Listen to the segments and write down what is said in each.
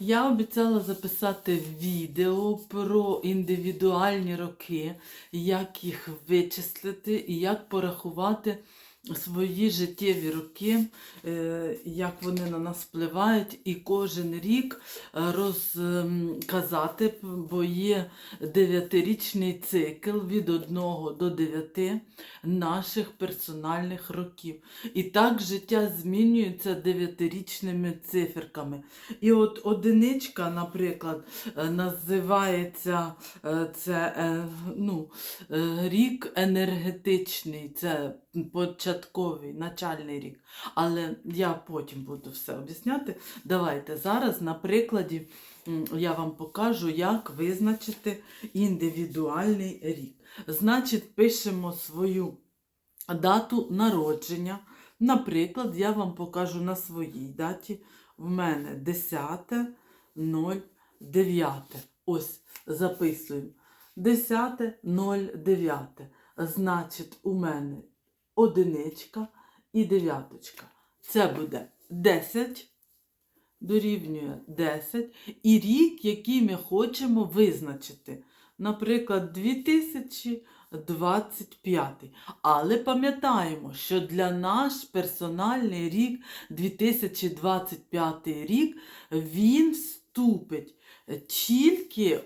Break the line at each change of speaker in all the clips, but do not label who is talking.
Я обіцяла записати відео про індивідуальні роки, як їх вичислити і як порахувати свої життєві роки, е, як вони на нас впливають, і кожен рік е, розказати, бо є дев'ятирічний цикл від 1 до 9 наших персональних років. І так життя змінюється дев'ятирічними циферками. І от одиничка, наприклад, е, називається це ну, рік енергетичний, це початковий, начальний рік. Але я потім буду все об'ясняти. Давайте зараз на прикладі я вам покажу, як визначити індивідуальний рік. Значить, пишемо свою дату народження. Наприклад, я вам покажу на своїй даті. В мене 10.09. Ось записуємо. 10.09. Значить, у мене одиничка і дев'яточка. Це буде 10 дорівнює 10 і рік, який ми хочемо визначити. Наприклад, 2025. Але пам'ятаємо, що для наш персональний рік 2025 рік він вступить тільки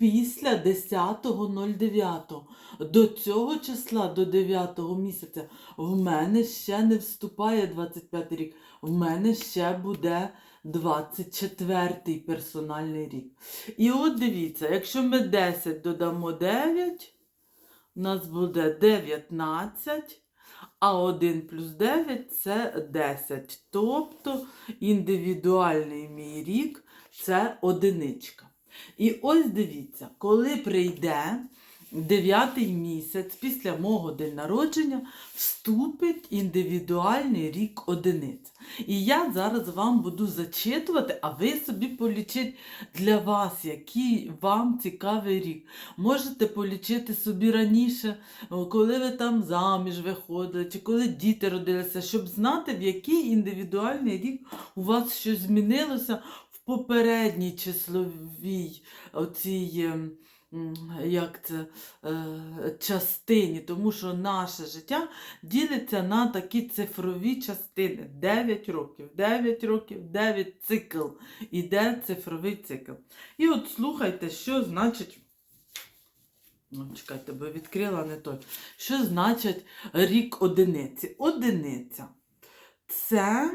після 10.09. До цього числа, до 9 місяця, в мене ще не вступає 25 рік. В мене ще буде 24 персональний рік. І от дивіться, якщо ми 10 додамо 9, у нас буде 19, а 1 плюс 9 це 10. Тобто індивідуальний мій рік це одиничка. І ось дивіться, коли прийде дев'ятий місяць після мого день народження, вступить індивідуальний рік одиниць. І я зараз вам буду зачитувати, а ви собі полічіть для вас, який вам цікавий рік. Можете полічити собі раніше, коли ви там заміж виходили, чи коли діти родилися, щоб знати, в який індивідуальний рік у вас щось змінилося попередній числовій оцій. ем, Як це е, частині, тому що наше життя ділиться на такі цифрові частини. 9 років, 9 років, 9 цикл. Іде цифровий цикл. І от слухайте, що значить. Ну, чекайте, бо відкрила не той. Що значить рік одиниці? Одиниця. Це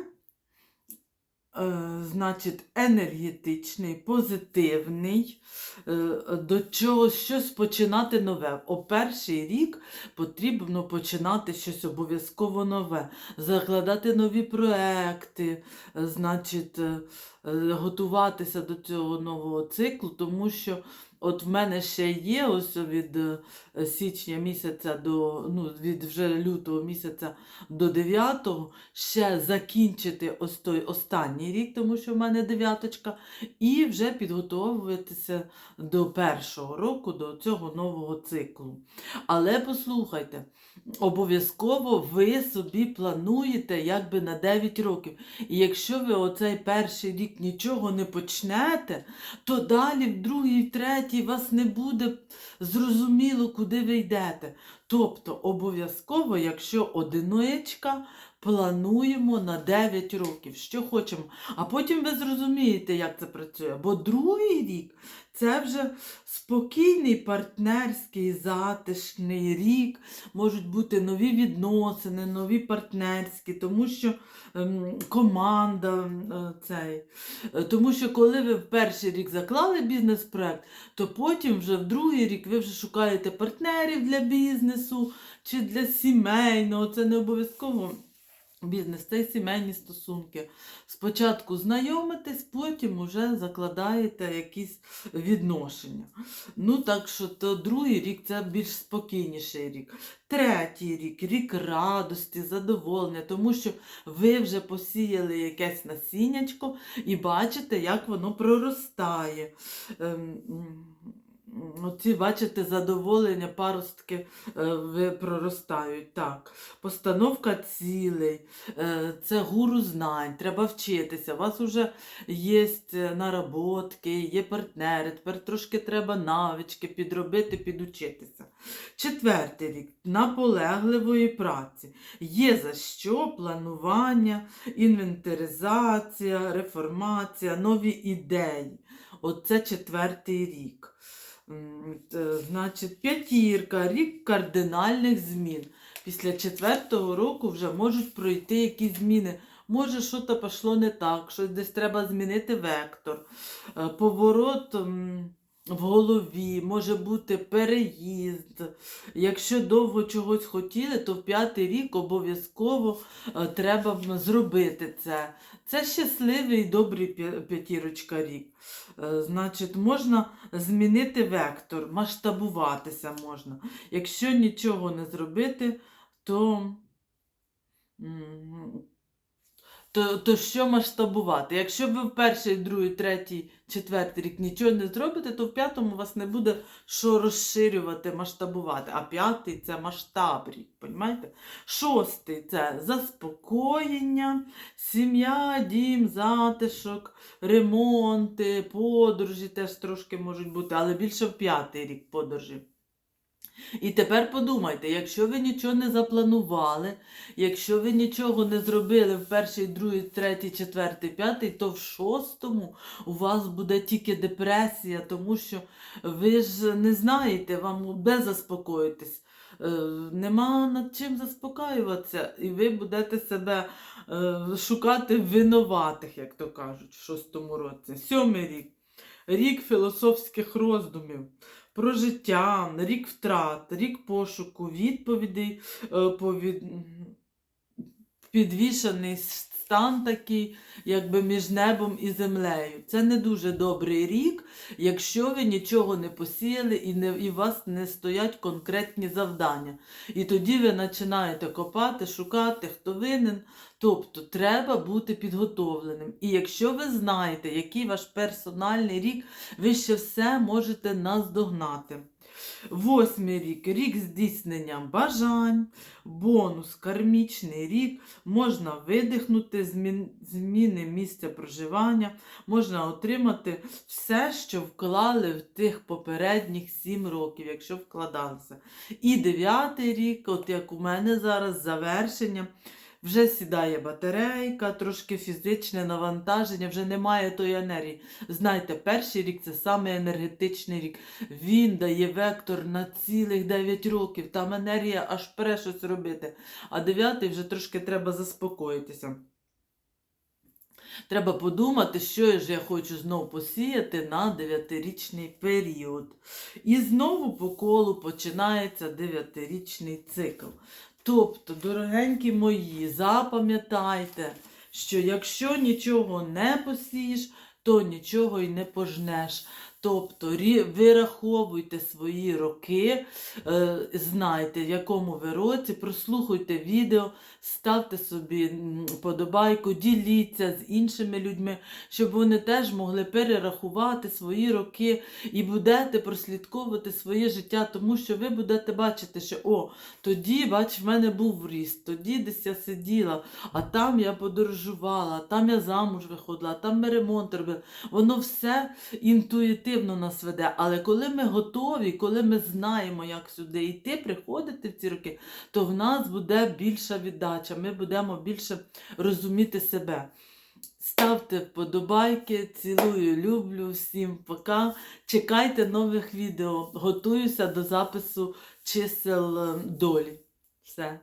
значить, енергетичний, позитивний, е, до чого щось починати нове. О перший рік потрібно починати щось обов'язково нове, закладати нові проекти, е, значить, е, е, готуватися до цього нового циклу, тому що от в мене ще є ось від е, січня місяця до ну, від вже лютого місяця до 9 ще закінчити ось той останній рік, тому що в мене дев'яточка, і вже підготовуватися до першого року, до цього нового циклу. Але послухайте, обов'язково ви собі плануєте якби на 9 років. І якщо ви оцей перший рік нічого не почнете, то далі в другий, в третій вас не буде зрозуміло, куди ви йдете. Тобто обов'язково, якщо одиничка, плануємо на 9 років, що хочемо. А потім ви зрозумієте, як це працює. Бо другий рік це вже спокійний партнерський, затишний рік, можуть бути нові відносини, нові партнерські, тому що ем, команда е, цей. Е, Тому що коли ви в перший рік заклали бізнес-проект, то потім вже в другий рік ви вже шукаєте партнерів для бізнесу чи для сімейного. Це не обов'язково бізнес, це й сімейні стосунки. Спочатку знайомитесь, потім вже закладаєте якісь відношення. Ну, так що то другий рік це більш спокійніший рік. Третій рік рік радості, задоволення, тому що ви вже посіяли якесь насіннячко і бачите, як воно проростає. Оці, бачите, задоволення, паростки е, проростають. Так. Постановка цілей, е, це гуру знань, треба вчитися. У вас вже є наработки, є партнери, тепер трошки треба навички підробити, підучитися. Четвертий рік наполегливої праці. Є за що планування, інвентаризація, реформація, нові ідеї. Оце четвертий рік. Значить, п'ятірка, рік кардинальних змін. Після четвертого року вже можуть пройти якісь зміни. Може, щось пішло не так, щось десь треба змінити вектор, е, поворот в голові, може бути переїзд. Якщо довго чогось хотіли, то в п'ятий рік обов'язково е, треба зробити це. Це щасливий і добрий п'ятірочка рік. Е, Значить, можна змінити вектор, масштабуватися можна. Якщо нічого не зробити, то, то, то що масштабувати? Якщо ви в перший, другий, третій, четвертий рік нічого не зробите, то в п'ятому у вас не буде що розширювати, масштабувати. А п'ятий це масштаб рік, понімаєте? Шостий це заспокоєння, сім'я, дім, затишок, ремонти, подорожі теж трошки можуть бути, але більше в п'ятий рік подорожі. І тепер подумайте, якщо ви нічого не запланували, якщо ви нічого не зробили в перший, другий, третій, четвертий, п'ятий, то в шостому у вас буде тільки депресія, тому що ви ж не знаєте, вам де заспокоїтись. Е, Нема над чим заспокоюватися, і ви будете себе е, шукати винуватих, як то кажуть, в шостому році. Сьомий рік. Рік філософських роздумів про життя, рік втрат, рік пошуку, відповідей, е, повід... підвішений стан такий, якби між небом і землею. Це не дуже добрий рік, якщо ви нічого не посіяли і, не, і у вас не стоять конкретні завдання. І тоді ви починаєте копати, шукати, хто винен. Тобто треба бути підготовленим. І якщо ви знаєте, який ваш персональний рік, ви ще все можете наздогнати. Восьмий рік. Рік здійснення бажань, бонус, кармічний рік, можна видихнути зміни місця проживання, можна отримати все, що вклали в тих попередніх сім років, якщо вкладалися. І дев'ятий рік, от як у мене зараз, завершення. Вже сідає батарейка, трошки фізичне навантаження, вже немає тої енергії. Знайте, перший рік це саме енергетичний рік. Він дає вектор на цілих 9 років. Там енергія аж пере щось робити. А дев'ятий вже трошки треба заспокоїтися. Треба подумати, що ж я хочу знову посіяти на дев'ятирічний період. І знову по колу починається дев'ятирічний цикл. Тобто, дорогенькі мої, запам'ятайте, що якщо нічого не посієш, то нічого й не пожнеш. Тобто вираховуйте свої роки, е, знайте, в якому ви році, прослухайте відео, ставте собі подобайку, діліться з іншими людьми, щоб вони теж могли перерахувати свої роки і будете прослідковувати своє життя, тому що ви будете бачити, що о, тоді, бач, в мене був ріст, тоді десь я сиділа, а там я подорожувала, там я замуж виходила, там ми ремонт робили. Воно все інтуїтивно нас веде. Але коли ми готові, коли ми знаємо, як сюди йти, приходити в ці роки, то в нас буде більша віддача, ми будемо більше розуміти себе. Ставте вподобайки, цілую, люблю, всім пока. Чекайте нових відео. Готуюся до запису чисел долі. Все.